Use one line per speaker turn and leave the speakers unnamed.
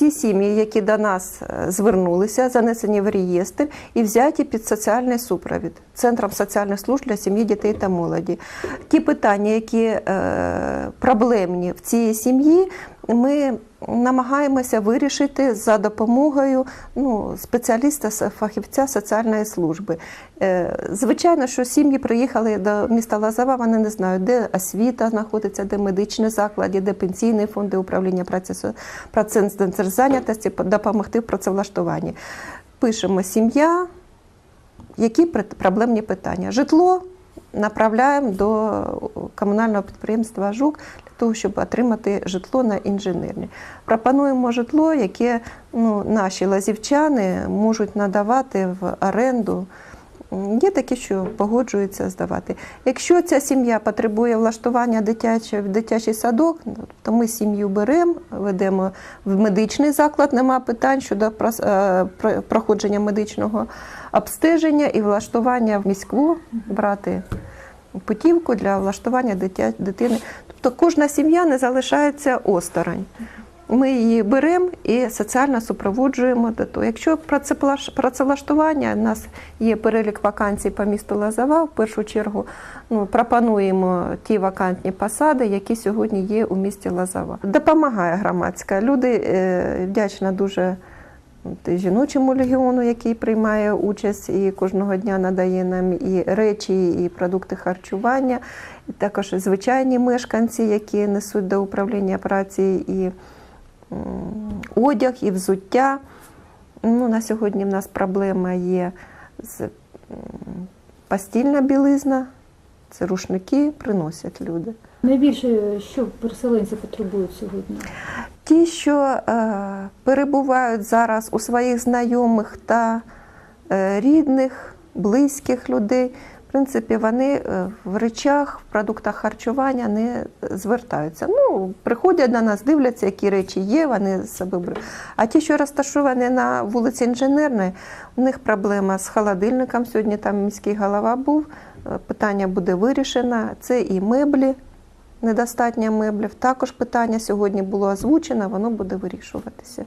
всі сім'ї, які до нас е, звернулися, занесені в реєстр і взяті під соціальний супровід Центром соціальних служб для сім'ї, дітей та молоді. Ті питання, які е, проблемні в цій сім'ї, ми намагаємося вирішити за допомогою ну, спеціаліста, фахівця соціальної служби. Е, Звичайно, що сім'ї приїхали до міста Лазова, вони не знають, де освіта знаходиться, де медичні заклади, де пенсійний фонд, управління праці, со- зайнятості, допомогти в працевлаштуванні. Пишемо сім'я, які пр- проблемні питання. Житло направляємо до комунального підприємства ЖУК для того, щоб отримати житло на інженерні. Пропонуємо житло, яке ну, наші лазівчани можуть надавати в оренду. Є такі, що погоджуються здавати. Якщо ця сім'я потребує влаштування дитячого в дитячий садок, то ми сім'ю беремо, ведемо в медичний заклад, нема питань щодо е, про- проходження медичного обстеження і влаштування в міську брати путівку для влаштування дитя, дитини. Тобто кожна сім'я не залишається осторонь. Ми її беремо і соціально супроводжуємо до того. Якщо працевлаштування, у нас є перелік вакансій по місту Лазова, в першу чергу ну, пропонуємо ті вакантні посади, які сьогодні є у місті Лазова. Допомагає громадська. Люди е, вдячна дуже жіночому легіону, який приймає участь і кожного дня надає нам і речі, і продукти харчування, і також звичайні мешканці, які несуть до управління праці і одяг, і взуття. Ну, на сьогодні в нас проблема є з постільна білизна, це рушники приносять люди.
Найбільше, що переселенці потребують сьогодні?
Ті, що е, перебувають зараз у своїх знайомих та е, рідних, близьких людей, в принципі, вони е, в речах, в продуктах харчування не звертаються. Ну, приходять до нас, дивляться, які речі є, вони собою беруть. А ті, що розташовані на вулиці Інженерної, у них проблема з холодильником. Сьогодні там міський голова був. Питання буде вирішено. Це і меблі, недостатньо меблів. Також питання сьогодні було озвучено, воно буде вирішуватися.